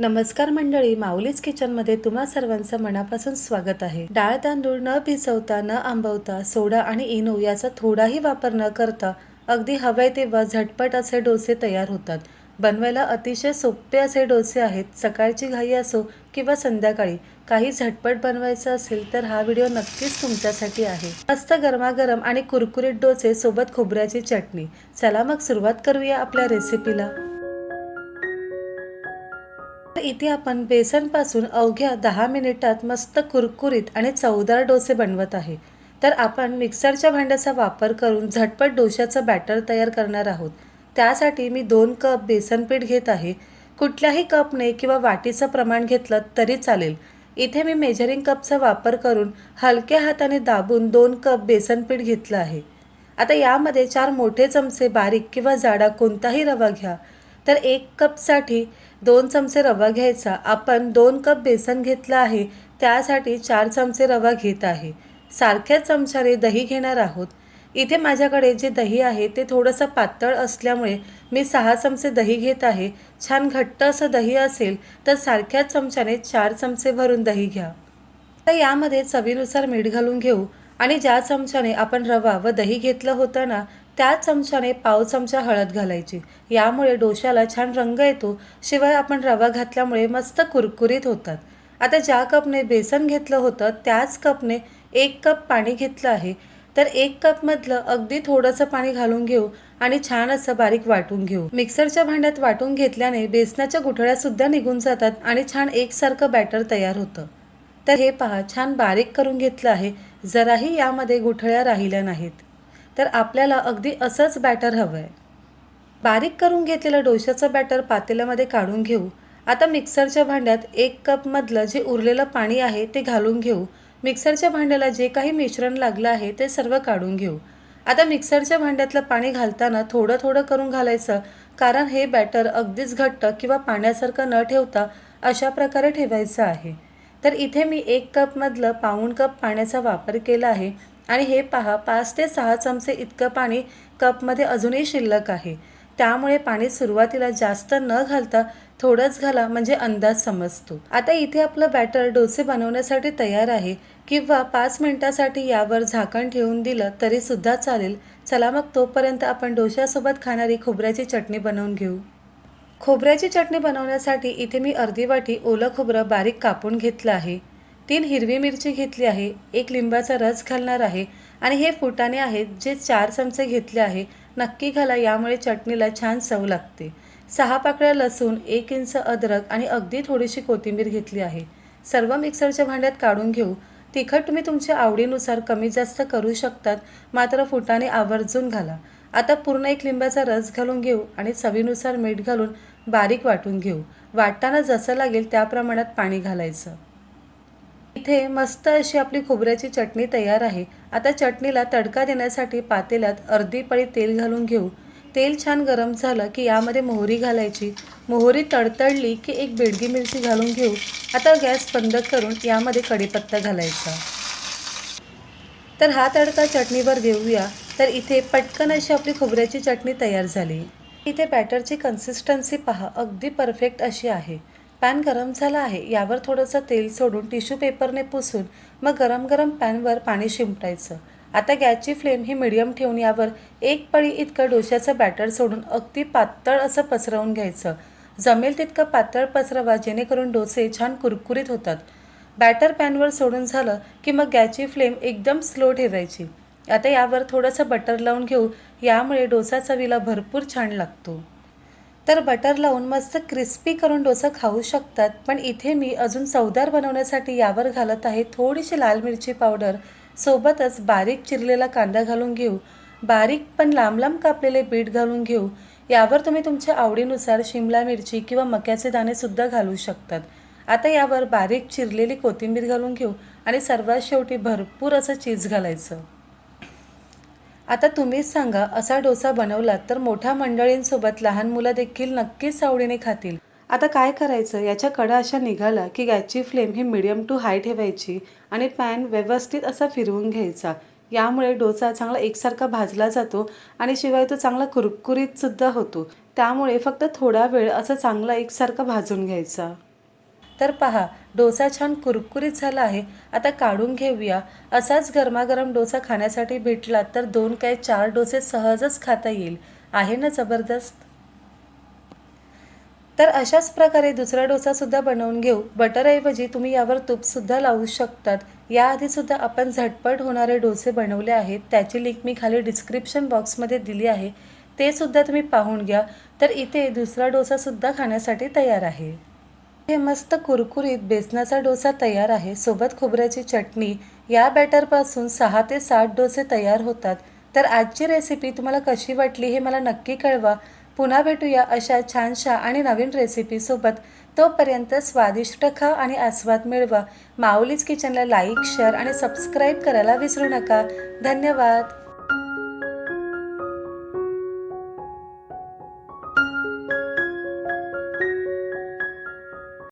नमस्कार मंडळी माऊलीच किचनमध्ये तुम्हा सर्वांचं मनापासून स्वागत आहे. डाळ तांदूळ न भिजवता न आंबवता सोडा आणि इनो याचा थोडाही वापर न करता अगदी हवे तेव्हा झटपट असे डोसे तयार होतात. बनवायला अतिशय सोपे असे डोसे आहेत. सकाळची घाई असो किंवा संध्याकाळी काही झटपट बनवायचं असेल तर हा व्हिडिओ नक्कीच तुमच्यासाठी आहे. मस्त गरमागरम आणि कुरकुरीत डोसे सोबत खोबऱ्याची चटणी. चला मग सुरुवात करूया आपल्या रेसिपीला तर इथे आपण बेसनपासून अवघ्या दहा मिनिटात मस्त कुरकुरीत आणि चवदार डोसे बनवत आहे. तर आपण मिक्सरच्या भांड्याचा वापर करून झटपट डोशाचं बॅटर तयार करणार आहोत. त्यासाठी मी दोन कप बेसनपीठ घेत आहे. कुठल्याही कपने किंवा वाटीचं प्रमाण घेतलं तरी चालेल. इथे मी मेजरिंग कपचा वापर करून हलक्या हाताने दाबून दोन कप बेसनपीठ घेतलं आहे. आता यामध्ये चार मोठे चमचे बारीक किंवा जाडा कोणताही रवा घ्या. तर एक कपसाठी दोन चमचे रवा घ्यायचा. आपण दोन कप बेसन घेतलं आहे त्यासाठी चार चमचे रवा घेत आहे. सारख्याच चमच्याने दही घेणार आहोत. इथे माझ्याकडे जे दही आहे ते थोडंसं पातळ असल्यामुळे मी सहा चमचे दही घेत आहे. छान घट्ट असं दही असेल तर सारख्याच चमच्याने चार चमचे भरून दही घ्या. तर यामध्ये चवीनुसार मीठ घालून घेऊ. आणि ज्या चमच्याने आपण रवा व दही घेतलं होतं ना त्याच चमच्याने पाव चमचा हळद घालायची. यामुळे डोशाला छान रंग येतो. शिवाय आपण रवा घातल्यामुळे मस्त कुरकुरीत होतात. आता ज्या कपने बेसन घेतलं होतं त्याच कपने एक कप पाणी घेतलं आहे. तर एक कपमधलं अगदी थोडंसं पाणी घालून घेऊ आणि छान असं बारीक वाटून घेऊ. मिक्सरच्या भांड्यात वाटून घेतल्याने बेसनाच्या गुठळ्यासुद्धा निघून जातात आणि छान एकसारखं बॅटर तयार होतं. तर हे पहा छान बारीक करून घेतलं आहे. जराही यामध्ये गुठळ्या राहिल्या नाहीत. तर आपल्याला अगदी असंच बॅटर हवं आहे बारीक करून घेतलेलं डोशाचं बॅटर पातेल्यामध्ये काढून घेऊ. आता मिक्सरच्या भांड्यात एक कपमधलं जे उरलेलं पाणी आहे ते घालून घेऊ. मिक्सरच्या भांड्याला जे काही मिश्रण लागलं आहे ते सर्व काढून घेऊ. आता मिक्सरच्या भांड्यातलं पाणी घालताना थोडं थोडं करून घालायचं कारण हे बॅटर अगदीच घट्ट किंवा पाण्यासारखं न ठेवता अशा प्रकारे ठेवायचं आहे. तर इथे मी एक कपमधलं पाऊण कप पाण्याचा वापर केला आहे. आणि हे पहा पाच ते सहा चमचे इतकं पाणी कपमध्ये अजूनही शिल्लक आहे. त्यामुळे पाणी सुरुवातीला जास्त न घालता थोडंच घाला म्हणजे अंदाज समजतो. आता इथे आपलं बॅटर डोसे बनवण्यासाठी तयार आहे. किंवा पाच मिनिटासाठी यावर झाकण ठेवून दिलं तरी सुद्धा चालेल. चला मग तोपर्यंत आपण डोश्यासोबत खाणारी खोबऱ्याची चटणी बनवून घेऊ. खोबऱ्याची चटणी बनवण्यासाठी इथे मी अर्धी वाटी ओलं खोबरं बारीक कापून घेतलं आहे. तीन हिरवी मिरची घेतली आहे एक लिंबाचा रस घालणार आहे आणि हे फुटाणे आहेत जे चार चमचे घेतले आहे नक्की घाला यामुळे चटणीला छान चव लागते. सहा पाकळ्या लसूण एक इंच अद्रक आणि अगदी थोडीशी कोथिंबीर घेतली आहे. सर्व मिक्सरच्या भांड्यात काढून घेऊ. तिखट तुम्ही तुमच्या आवडीनुसार कमी जास्त करू शकतात मात्र फुटाणे आवर्जून घाला. आता पूर्ण एक लिंबाचा रस घालून घेऊ आणि चवीनुसार मीठ घालून बारीक वाटून घेऊ. वाटताना जसं लागेल त्या प्रमाणात पाणी घालायचं. इथे मस्त अशी आपली खोबऱ्याची चटणी तयार आहे. आता चटणीला तडका देण्यासाठी पातेल्यात अर्धी पळी तेल घालून घेऊ. तेल छान गरम झालं की यामध्ये मोहरी घालायची. मोहरी तडतडली की एक बेडगी मिरची घालून घेऊ. आता गॅस बंद करून यामध्ये कढीपत्ता घालायचा. तर हा तडका चटणीवर देऊया. तर इथे पटकन अशी आपली खोबऱ्याची चटणी तयार झाली. इथे बॅटरची कन्सिस्टन्सी पहा. अगदी परफेक्ट अशी आहे. पॅन गरम झाला आहे. यावर थोडंसं तेल सोडून टिश्यू पेपरने पुसून मग गरम गरम पॅनवर पाणी शिंपटायचं आता गॅसची फ्लेम ही मिडियम ठेवून यावर एक पळी इतकं डोश्याचं बॅटर सोडून अगदी पातळ असं पसरवून घ्यायचं. जमेल तितकं पातळ पसरवा जेणेकरून डोसे छान कुरकुरीत होतात. बॅटर पॅनवर सोडून झालं की मग गॅसची फ्लेम एकदम स्लो ठेवायची. आता यावर थोडंसं बटर लावून घेऊ. यामुळे डोसा चवीला भरपूर छान लागतो. तर बटर लावून मस्त क्रिस्पी करून डोसा खाऊ शकतात. पण इथे मी अजून चवदार बनवण्यासाठी यावर घालत आहे थोडीशी लाल मिरची पावडर सोबतच बारीक चिरलेला कांदा घालून घेऊ. बारीक पण लांब लांब कापलेले बीट घालून घेऊ. यावर तुम्ही तुमच्या आवडीनुसार शिमला मिरची किंवा मक्याचे दाणेसुद्धा घालू शकतात. आता यावर बारीक चिरलेली कोथिंबीर घालून घेऊ आणि सर्वात शेवटी भरपूर असं चीज घालायचं. आता तुम्हीच सांगा असा डोसा बनवला तर मोठ्या मंडळींसोबत लहान मुलं देखील नक्कीच आवडीने खातील. आता काय करायचं? याच्या कडा अशा निघाला की गॅसची फ्लेम ही मिडियम टू हाय ठेवायची आणि पॅन व्यवस्थित असा फिरवून घ्यायचा. यामुळे डोसा चांगला एकसारखा भाजला जातो आणि शिवाय तो चांगला कुरकुरीत सुद्धा होतो. त्यामुळे फक्त थोडा वेळ असं चांगला एकसारखा भाजून घ्यायचा. तर पहा डोसा छान कुरकुरीत झाला आहे. आता काढून घेऊया. असाच गरमागरम डोसा खाण्यासाठी भेटला तर दोन काय चार डोसे सहजच खाता येईल. आहे ना जबरदस्त? तर अशाच प्रकारे दुसरा डोसासुद्धा बनवून घेऊ. बटरऐवजी तुम्ही यावर तूपसुद्धा लावू शकतात. याआधीसुद्धा आपण झटपट होणारे डोसे बनवले आहेत. त्याची लिंक मी खाली डिस्क्रिप्शन बॉक्समध्ये दिली आहे. ते सुद्धा तुम्ही पाहून घ्या. तर इथे दुसरा डोसासुद्धा खाण्यासाठी तयार आहे. हे मस्त कुरकुरीत बेसनाचा डोसा तयार आहे. सोबत खोबऱ्याची चटणी. या बॅटरपासून सहा ते सात डोसे तयार होतात. तर आजची रेसिपी तुम्हाला कशी वाटली हे मला नक्की कळवा. पुन्हा भेटूया अशा छानशा आणि नवीन रेसिपीसोबत तोपर्यंत स्वादिष्ट खा आणि आस्वाद मिळवा. माऊलीज किचनला लाईक शेअर आणि सबस्क्राईब करायला विसरू नका. धन्यवाद.